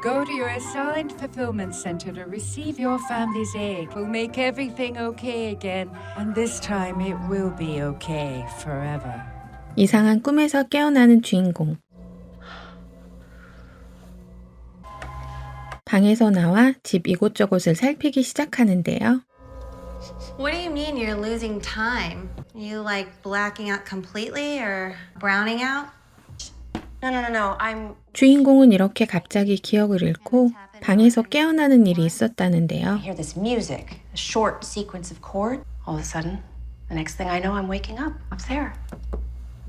Go to your assigned fulfillment center to receive your family's egg. We'll make everything okay again, and this time it will be okay forever. 이상한 꿈에서 깨어나는 주인공. 방에서 나와 집 이곳저곳을 살피기 시작하는데요. What do you mean you're losing time? You like blacking out completely or browning out? No, no, no, no. I'm 주인공은 이렇게 갑자기 기억을 잃고 방에서 깨어나는 일이 있었다는데요. I hear this music, a short sequence of chord. All of a sudden, the next thing I know, I'm waking up up there,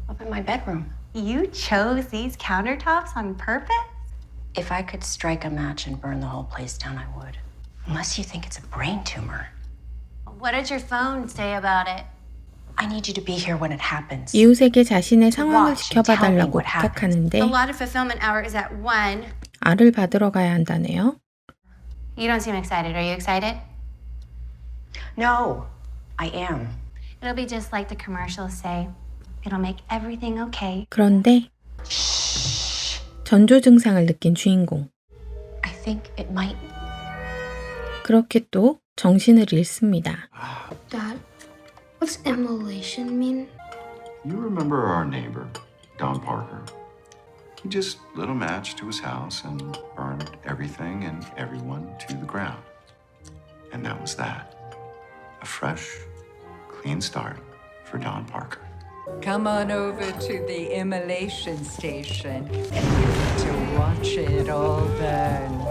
up in my bedroom. You chose these countertops on purpose? If I could strike a match and burn the whole place down, I would. Unless you think it's a brain tumor. What did your phone say about it? I need you to be here when it happens. 이웃에게 자신의 상황을 Watch and tell me 지켜봐달라고 what happens. 부탁하는데 The lot of fulfillment hour is at 1. 알을 받으러 가야 한다네요. You don't seem excited. Are you excited? No, I am. It'll be just like the commercials say. It'll make everything okay. 그런데 전조 증상을 느낀 주인공. I think it might. 그렇게 또 정신을 잃습니다. Dad, what's immolation mean? You remember our neighbor, Don Parker? He just lit a match to his house and burned everything and everyone to the ground. And that was that. A fresh, clean start for Don Parker. Come on over to the immolation station and you get to watch it all burn.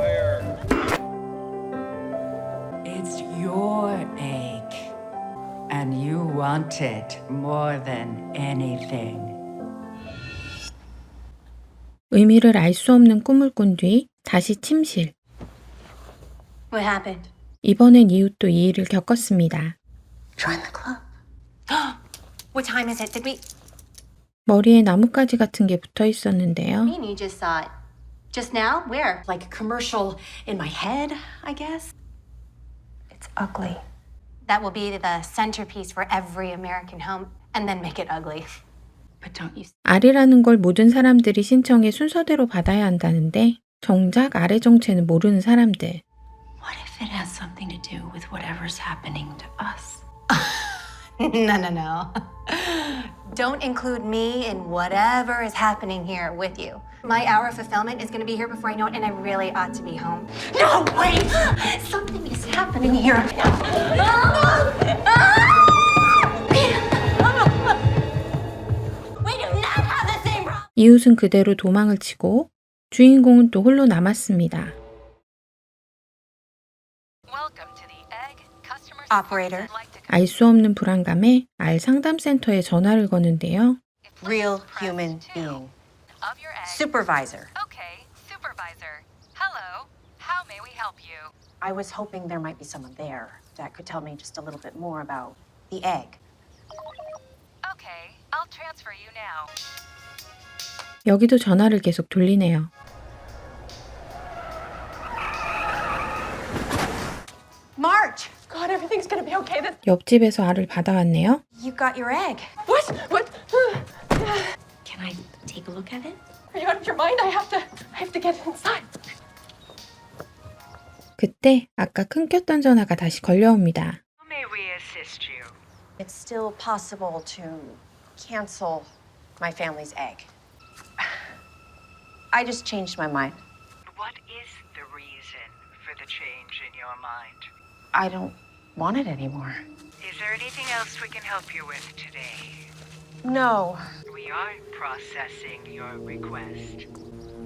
Your egg, and you want it more than anything. 의미를 알 수 없는 꿈을 꾼 뒤 다시 침실. What happened? 이번엔 이웃도 이 일을 겪었습니다. Join the club. What time is it? Did we 머리에 나뭇가지 같은 게 붙어 있었는데요. mean you just saw it? Just now? Where? Like a commercial in my head, I guess. It's ugly. That will be the centerpiece for every American home and then make it ugly. But don't you 알이라는 걸 모든 사람들이 신청해 순서대로 받아야 한다는데 정작 알의 정체는 모르는 사람들. What if it has something to do with whatever's happening to us? no, no, no. Don't include me in whatever is happening here with you. My hour of fulfillment is going to be here before I know it, and I really ought to be home. No, wait! Something is happening here. We do not have the same problem. 이웃은 그대로 도망을 치고 주인공은 또 홀로 남았습니다. Operator. 알 수 없는 불안감에 알 상담센터에 전화를 거는데요. Real human being. of your egg. Supervisor. Okay, supervisor. Hello. How may we help you? I was hoping there might be someone there that could tell me just a little bit more about the egg. Okay, I'll transfer you now. 여기도 전화를 계속 돌리네요. March! God, everything's gonna be okay. This- 옆집에서 알을 받아왔네요. You got your egg. What? What? Can I take a look at it? Are you out of your mind? I have to. I have to get inside. 그때 아까 끊겼던 전화가 다시 걸려옵니다. How may we assist you? It's still possible to cancel my family's egg. I just changed my mind. What is the reason for the change in your mind? I don't want it anymore. Is there anything else we can help you with today? No. We are processing your request.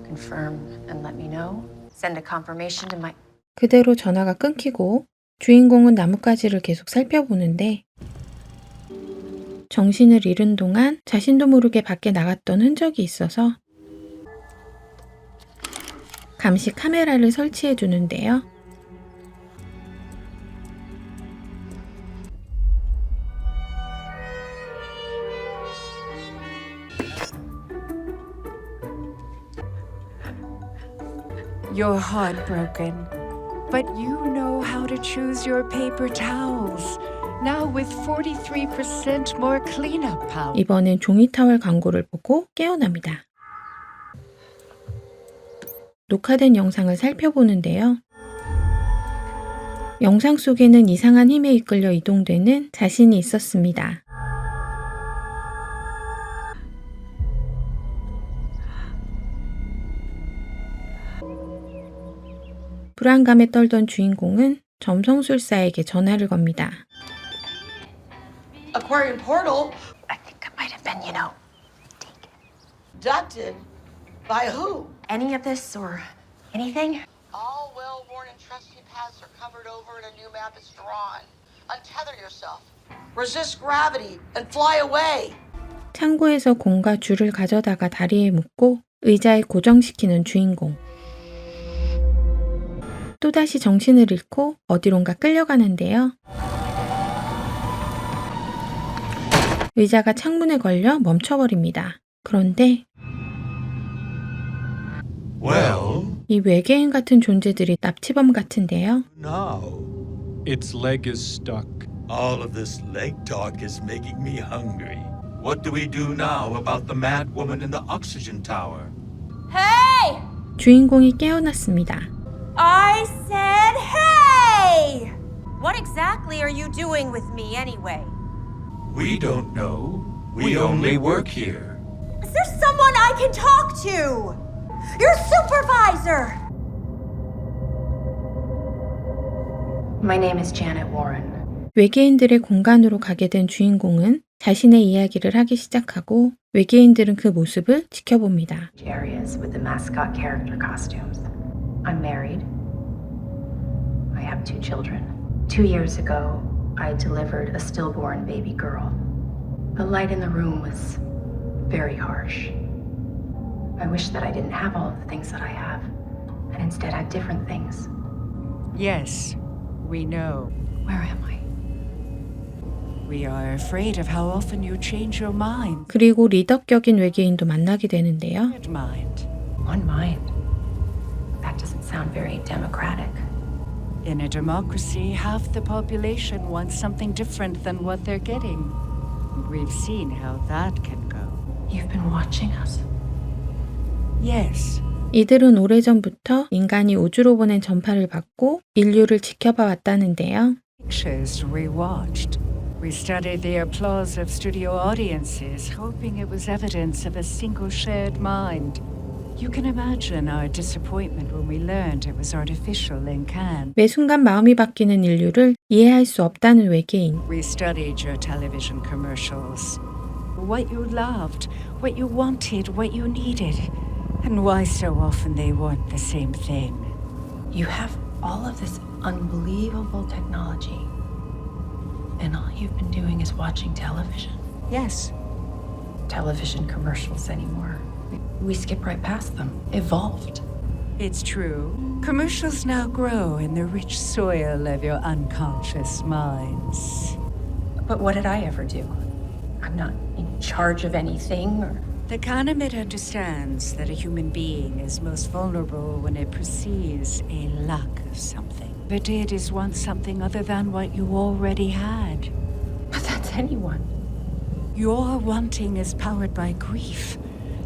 Confirm and let me know. Send a confirmation to my. 그대로 전화가 끊기고 주인공은 나뭇가지를 계속 살펴보는데 정신을 잃은 동안 자신도 모르게 밖에 나갔던 흔적이 있어서 감시 카메라를 설치해 주는데요. You're heartbroken, but you know how to choose your paper towels. Now with 43% more cleanup power. 이번엔 종이 타월 광고를 보고 깨어납니다. 녹화된 영상을 살펴보는데요. 영상 속에는 이상한 힘에 이끌려 이동되는 자신이 있었습니다. 불안감에 떨던 주인공은 점성술사에게 전화를 겁니다. Aquarian portal I think it might have been, you know, abducted by who? any of this or anything. All well-worn and trusty paths are covered over and a new map is drawn. Untether yourself. Resist gravity and fly away. 창고에서 공과 줄을 가져다가 다리에 묶고 의자에 고정시키는 주인공. 또다시 정신을 잃고 어디론가 끌려가는데요. 의자가 창문에 걸려 멈춰버립니다. 그런데 Well, 이 외계인 같은 존재들이 납치범 같은데요. now. Its leg is stuck. All of this leg talk is making me hungry. What do we do now about the mad woman in the oxygen tower? Hey! 주인공이 깨어났습니다. I said hey! What exactly are you doing with me anyway? We don't know. We only work here. Is there someone I can talk to? Your supervisor! My name is Janet Warren. 외계인들의 공간으로 가게 된 주인공은 자신의 이야기를 하기 시작하고 외계인들은 그 모습을 지켜봅니다. Areas with the mascot character costumes. I'm married. I have two children. Two years ago, I delivered a stillborn baby girl. The light in the room was very harsh. I wish that I didn't have all of the things that I have, and instead had different things. Yes, we know. Where am I? We are afraid of how often you change your mind. 그리고 리더격인 외계인도 만나게 되는데요. Mind. One mind. That doesn't sound very democratic. In a democracy, half the population wants something different than what they're getting. We've seen how that can go. You've been watching us. Yes, 이들은 오래전부터 인간이 우주로 보낸 전파를 받고 인류를 지켜봐 왔다는데요. pictures we watched. We studied the applause of studio audiences, hoping it was evidence of a single shared mind. You can imagine our disappointment when we learned it was artificial in Cannes. 매 순간 마음이 바뀌는 인류를 이해할 수 없다는 외계인. We studied your television commercials. What you loved, what you wanted, what you needed, and why so often they weren't the same thing. You have all of this unbelievable technology, and all you've been doing is watching television. Yes, Television commercials anymore. We, skip right past them. Evolved. it's true. Commercials now grow in the rich soil of your unconscious minds. But what did I ever do? I'm not in charge of anything or. The Kanamit understands that a human being is most vulnerable when it perceives a lack of something. But it is want something other than what you already had. But that's anyone. Your wanting is powered by grief.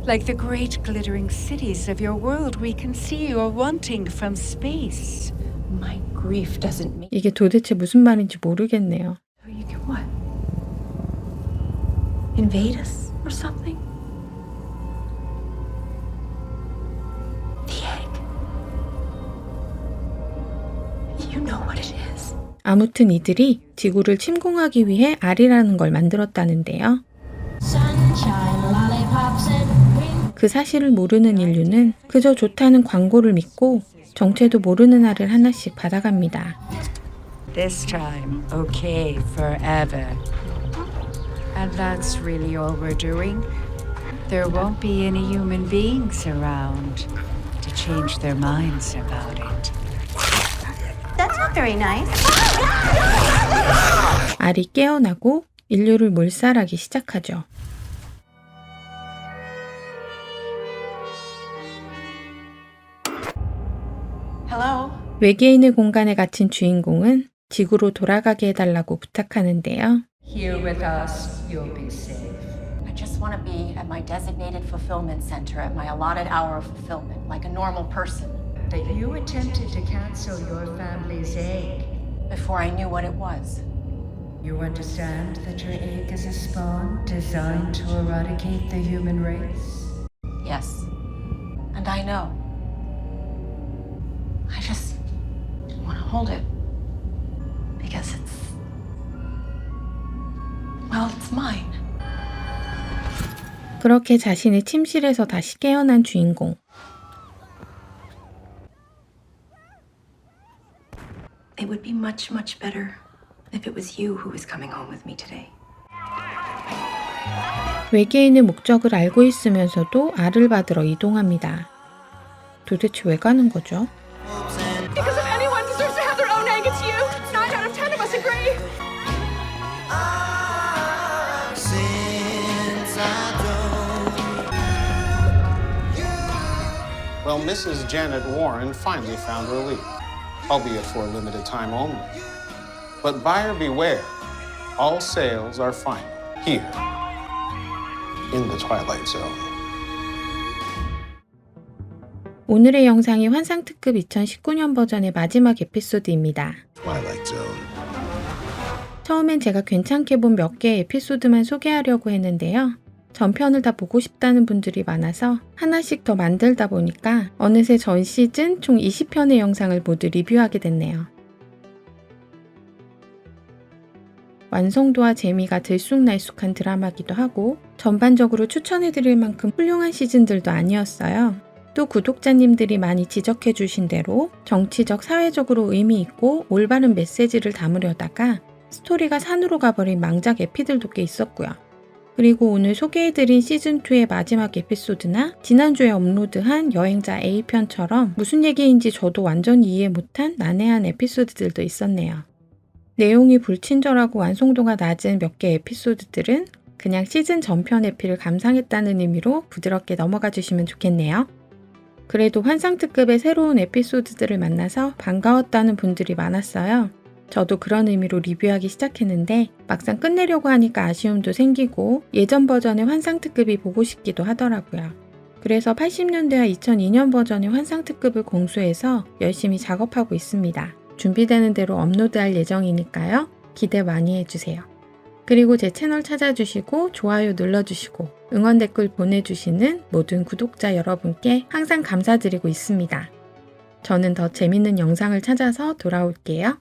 Like the great glittering cities of your world, we can see your wanting from space. My grief doesn't mean. 이게 도대체 무슨 말인지 모르겠네요. So you can what? Invade us or something? The egg. You know what it is. 아무튼 이들이 지구를 침공하기 위해 알이라는 걸 만들었다는데요. 그 사실을 모르는 인류는 그저 좋다는 광고를 믿고 정체도 모르는 알을 하나씩 받아갑니다. This time, okay forever. And that's really all we're doing. There won't be any human beings around to change their minds about it. That's not very nice. 알이 깨어나고 인류를 몰살하기 시작하죠. Hello? 외계인의 공간에 갇힌 주인공은 지구로 돌아가게 해달라고 부탁하는데요. Here with us, you'll be safe. I just want to be at my designated fulfillment center at my allotted hour of fulfillment, like a normal person, But you attempted to cancel your family's egg. before I knew what it was. You understand that your egg is a spawn designed to eradicate the human race? Yes. And I know. I just want to hold it. Because it's. Well, it's mine. 그렇게 자신의 침실에서 다시 깨어난 주인공. It would be much, much better if it was you who was coming home with me today. 외계인의 목적을 알고 있으면서도 알을 받으러 이동합니다. 도대체 왜 가는 거죠? Well, Mrs. Janet Warren finally found relief, albeit for a limited time only. But buyer beware, all sales are final here in the Twilight Zone. 오늘의 영상이 환상특급 2019년 버전의 마지막 에피소드입니다. Twilight Zone. 처음엔 제가 괜찮게 본 몇 개의 에피소드만 소개하려고 했는데요. 전편을 다 보고 싶다는 분들이 많아서 하나씩 더 만들다 보니까 어느새 전 시즌 총 20편의 영상을 모두 리뷰하게 됐네요. 완성도와 재미가 들쑥날쑥한 드라마기도 하고 전반적으로 추천해드릴 만큼 훌륭한 시즌들도 아니었어요. 또 구독자님들이 많이 지적해 주신 대로 정치적, 사회적으로 의미 있고 올바른 메시지를 담으려다가 스토리가 산으로 가버린 망작 에피들도 꽤 있었고요. 그리고 오늘 소개해드린 시즌2의 마지막 에피소드나 지난주에 업로드한 여행자 A편처럼 무슨 얘기인지 저도 완전히 이해 못한 난해한 에피소드들도 있었네요. 내용이 불친절하고 완성도가 낮은 몇 개 에피소드들은 그냥 시즌 전편 에피를 감상했다는 의미로 부드럽게 넘어가 주시면 좋겠네요. 그래도 환상특급의 새로운 에피소드들을 만나서 반가웠다는 분들이 많았어요. 저도 그런 의미로 리뷰하기 시작했는데 막상 끝내려고 하니까 아쉬움도 생기고 예전 버전의 환상특급이 보고 싶기도 하더라고요. 그래서 80년대와 2002년 버전의 환상특급을 공수해서 열심히 작업하고 있습니다. 준비되는 대로 업로드할 예정이니까요. 기대 많이 해주세요. 그리고 제 채널 찾아주시고 좋아요 눌러주시고 응원 댓글 보내주시는 모든 구독자 여러분께 항상 감사드리고 있습니다. 저는 더 재밌는 영상을 찾아서 돌아올게요.